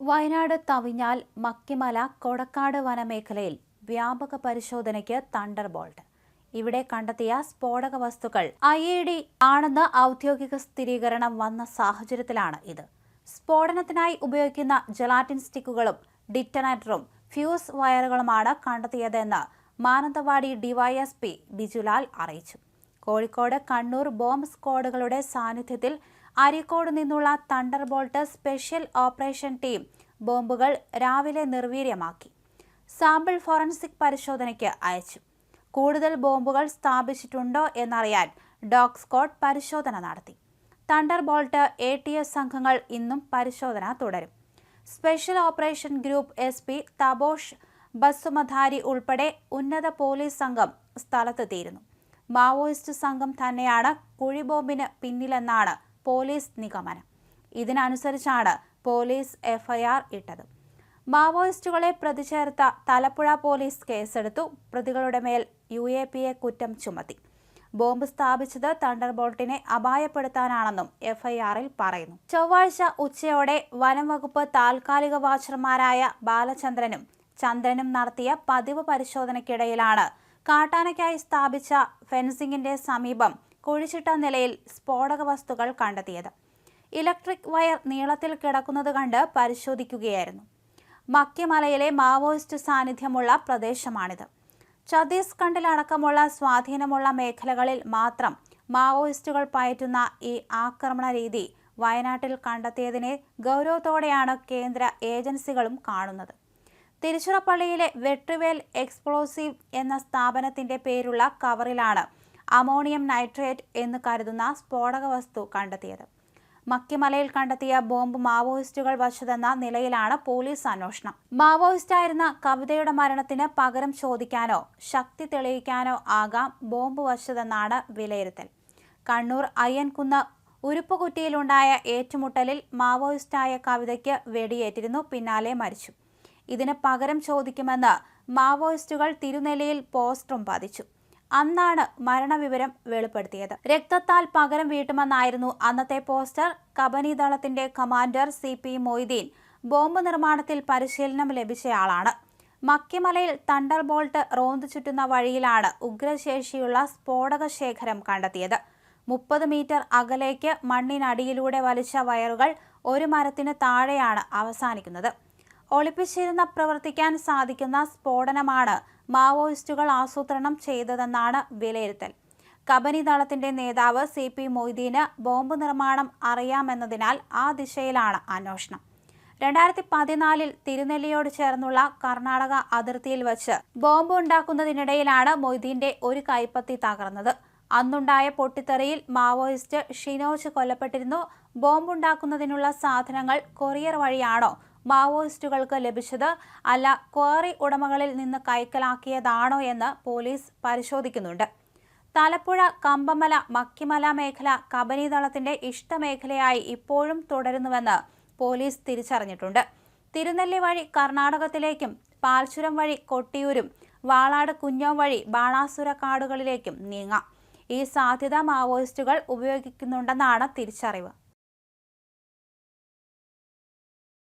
വയനാട് തവിഞ്ഞാൽ മക്കിമല കൊടക്കാട് വനമേഖലയിൽ വ്യാപക പരിശോധനയ്ക്ക് തണ്ടർ ബോൾട്ട്. ഇവിടെ കണ്ടെത്തിയ സ്ഫോടക വസ്തുക്കൾ ഐ ഇ ഡി ആണെന്ന് ഔദ്യോഗിക സ്ഥിരീകരണം വന്ന സാഹചര്യത്തിലാണ് ഇത്. സ്ഫോടനത്തിനായി ഉപയോഗിക്കുന്ന ജലാറ്റിൻ സ്റ്റിക്കുകളും ഡിറ്റനേറ്ററും ഫ്യൂസ് വയറുകളുമാണ് കണ്ടെത്തിയതെന്ന് മാനന്തവാടി ഡിവൈഎസ്പി ബിജുലാൽ അറിയിച്ചു. കോഴിക്കോട് കണ്ണൂർ ബോംബ് സ്ക്വാഡുകളുടെ സാന്നിധ്യത്തിൽ അരീക്കോട് നിന്നുള്ള thunder bolt special operation team ബോംബുകൾ രാവിലെ നിർവീര്യമാക്കി. സാമ്പിൾ ഫോറൻസിക് പരിശോധനയ്ക്ക് അയച്ചു. കൂടുതൽ ബോംബുകൾ സ്ഥാപിച്ചിട്ടുണ്ടോ എന്നറിയാൻ ഡോഗ് സ്ക്വാഡ് പരിശോധന നടത്തി. Thunder bolt A T S സംഘങ്ങൾ ഇന്നും പരിശോധന തുടരും. Special operation group S P Tapos Basumatary ഉൾപ്പെടെ ഉന്നത പോലീസ് സംഘം സ്ഥലത്തെത്തിയിരുന്നു. മാവോയിസ്റ്റ് സംഘം തന്നെയാണ് കുഴിബോംബിന് പിന്നിലെന്നാണ് പോലീസ് നിഗമനം. ഇതിനനുസരിച്ചാണ് പോലീസ് എഫ്ഐആർ ഇട്ടത്. മാവോയിസ്റ്റുകളെ പ്രതിചേർത്ത തലപ്പുഴ പോലീസ് കേസെടുത്തു. പ്രതികളുടെ മേൽ യു എ പി എ കുറ്റം ചുമത്തി. ബോംബ് സ്ഥാപിച്ചത് തണ്ടർ ബോൾട്ടിനെ അപായപ്പെടുത്താനാണെന്നും എഫ്ഐആറിൽ പറയുന്നു. ചൊവ്വാഴ്ച ഉച്ചയോടെ വനം വകുപ്പ് താൽക്കാലിക വാച്ചർമാരായ ബാലചന്ദ്രനും ചന്ദ്രനും നടത്തിയ പതിവ് പരിശോധനയ്ക്കിടയിലാണ് കാട്ടാനയ്ക്കായി സ്ഥാപിച്ച ഫെൻസിംഗിന്റെ സമീപം കുഴിച്ചിട്ട നിലയിൽ സ്ഫോടക വസ്തുക്കൾ കണ്ടെത്തിയത്. ഇലക്ട്രിക് വയർ നീളത്തിൽ കിടക്കുന്നത് കണ്ട് പരിശോധിക്കുകയായിരുന്നു. മക്യമലയിലെ മാവോയിസ്റ്റ് സാന്നിധ്യമുള്ള പ്രദേശമാണിത്. ഛത്തീസ്ഗഡിലടക്കമുള്ള സ്വാധീനമുള്ള മേഖലകളിൽ മാത്രം മാവോയിസ്റ്റുകൾ പയറ്റുന്ന ഈ ആക്രമണ രീതി വയനാട്ടിൽ കണ്ടെത്തിയതിനെ ഗൗരവത്തോടെയാണ് കേന്ദ്ര ഏജൻസികളും കാണുന്നത്. തിരുച്ചിറപ്പള്ളിയിലെ വെട്രിവേൽ എക്സ്പ്ലോസീവ് എന്ന സ്ഥാപനത്തിന്റെ പേരുള്ള കവറിലാണ് അമോണിയം നൈട്രേറ്റ് എന്ന് കരുതുന്ന സ്ഫോടക വസ്തു കണ്ടെത്തിയത്. മക്കിമലയിൽ കണ്ടെത്തിയ ബോംബ് മാവോയിസ്റ്റുകൾ വച്ചതെന്ന നിലയിലാണ് പോലീസ് അന്വേഷണം. മാവോയിസ്റ്റായിരുന്ന കവിതയുടെ മരണത്തിന് പകരം ചോദിക്കാനോ ശക്തി തെളിയിക്കാനോ ആകാം ബോംബ് വച്ചതെന്നാണ് വിലയിരുത്തൽ. കണ്ണൂർ അയ്യൻകുന്ന് ഉരുപ്പുകുറ്റിയിലുണ്ടായ ഏറ്റുമുട്ടലിൽ മാവോയിസ്റ്റായ കവിതയ്ക്ക് വെടിയേറ്റിരുന്നു പിന്നാലെ മരിച്ചു. ഇതിന് പകരം ചോദിക്കുമെന്ന് മാവോയിസ്റ്റുകൾ തിരുനെല്ലിയിൽ പോസ്റ്ററും പതിച്ചു. അന്നാണ് മരണവിവരം വെളിപ്പെടുത്തിയത്. രക്തത്താൽ പകരം വീട്ടുമെന്നായിരുന്നു അന്നത്തെ poster. Kabani ദളത്തിന്റെ commander C P Moideen bomb നിർമ്മാണത്തിൽ പരിശീലനം ലഭിച്ചയാളാണ്. മക്കിമലയിൽ തണ്ടർ ബോൾട്ട് റോന്ത് ചുറ്റുന്ന വഴിയിലാണ് ഉഗ്രശേഷിയുള്ള സ്ഫോടക ശേഖരം കണ്ടെത്തിയത്. മുപ്പത് മീറ്റർ അകലേക്ക് മണ്ണിനടിയിലൂടെ വലിച്ച വയറുകൾ ഒരു മരത്തിന് താഴെയാണ് അവസാനിക്കുന്നത്. ഒളിപ്പിച്ചിരുന്ന പ്രവർത്തിക്കാൻ സാധിക്കുന്ന സ്ഫോടനമാണ് മാവോയിസ്റ്റുകൾ ആസൂത്രണം ചെയ്തതെന്നാണ് വിലയിരുത്തൽ. കബനി ദളത്തിന്റെ നേതാവ് സി പി മൊയ്തീന് ബോംബ് നിർമ്മാണം അറിയാമെന്നതിനാൽ ആ ദിശയിലാണ് അന്വേഷണം. രണ്ടായിരത്തി പതിനാലിൽ തിരുനെല്ലിയോട് ചേർന്നുള്ള കർണാടക അതിർത്തിയിൽ വച്ച് ബോംബ് ഉണ്ടാക്കുന്നതിനിടയിലാണ് മൊയ്തീന്റെ ഒരു കൈപ്പത്തി തകർന്നത്. അന്നുണ്ടായ പൊട്ടിത്തെറിയിൽ മാവോയിസ്റ്റ് ഷിനോജ് കൊല്ലപ്പെട്ടിരുന്നു. ബോംബുണ്ടാക്കുന്നതിനുള്ള സാധനങ്ങൾ കൊറിയർ വഴിയാണോ മാവോയിസ്റ്റുകൾക്ക് ലഭിച്ചത് അല്ല ക്വാറി ഉടമകളിൽ നിന്ന് കൈക്കലാക്കിയതാണോ എന്ന് പോലീസ് പരിശോധിക്കുന്നുണ്ട്. തലപ്പുഴ കമ്പമല മക്കിമല മേഖല കബനിതളത്തിന്റെ ഇഷ്ടമേഖലയായി ഇപ്പോഴും തുടരുന്നുവെന്ന് പോലീസ് തിരിച്ചറിഞ്ഞിട്ടുണ്ട്. തിരുനെല്ലി വഴി കർണാടകത്തിലേക്കും പാൽച്ചുരം വഴി കൊട്ടിയൂരും വാളാട് കുഞ്ഞോം വഴി ബാണാസുര കാടുകളിലേക്കും നീങ്ങാം. ഈ സാധ്യത മാവോയിസ്റ്റുകൾ ഉപയോഗിക്കുന്നുണ്ടെന്നാണ് തിരിച്ചറിവ്.